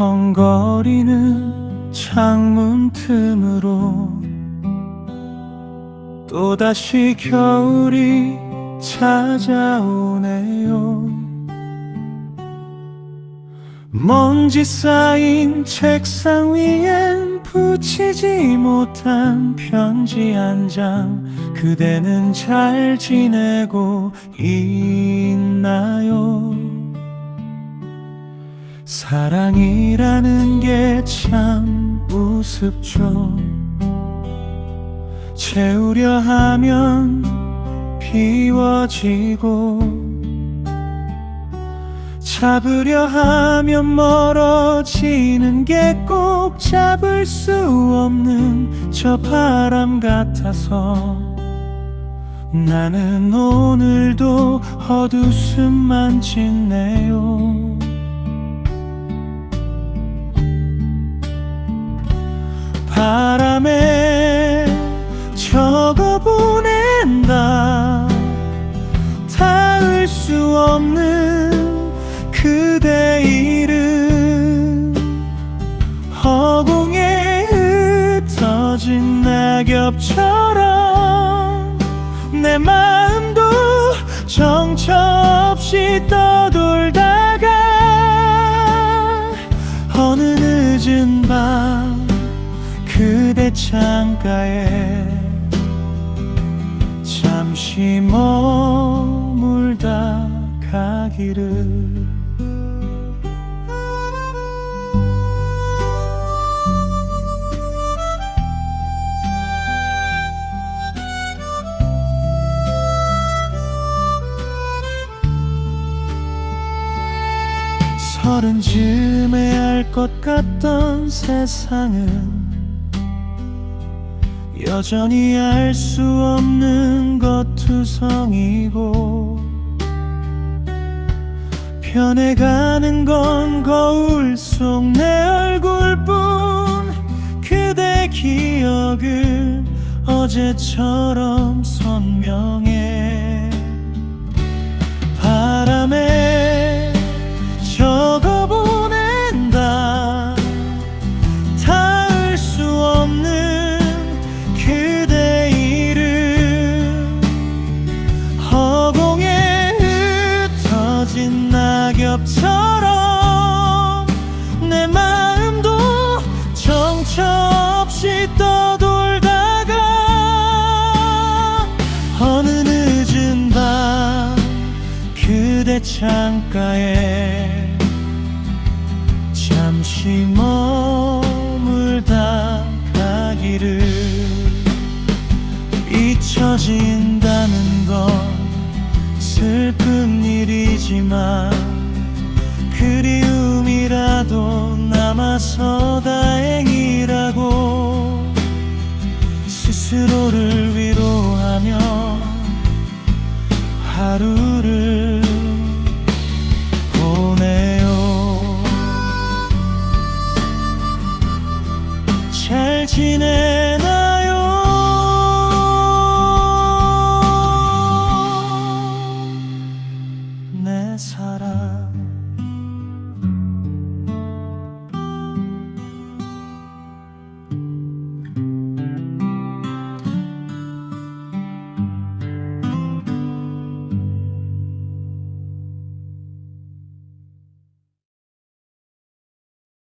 컹컹거리는 창문 틈으로 또다시 겨울이 찾아오네요 먼지 쌓인 책상 위엔 붙이지 못한 편지 한 장 그대는 잘 지내고 있나요? 사랑이라는 게 참 우습죠. 채우려 하면 비워지고 잡으려 하면 멀어지는 게 꼭 잡을 수 없는 저 바람 같아서. 나는 오늘도 헛웃음만 짓네요 적어 보낸다. 닿을 수 없는 그대 이름. 허공에 흩어진 낙엽처럼 내 마음도 정처 없이 떠돌다가 어느 늦은 밤 그대 창가에 잠시 머물다 가기를. 서른 즈음에 알 것 같던 세상은 여전히 알 수 없는 것 투성이고 변해가는 건 거울 속 내 얼굴뿐. 그대 기억은 어제처럼 선명해 흩어진 낙엽처럼 내 마음도 정처 없이 떠돌다가 어느 늦은 밤 그대 창가에 잠시 머물다 가기를 잊혀진다는 건 슬픈 일이지만 그리움이라도 남아서 다행이라고 스스로를 위로하며 하루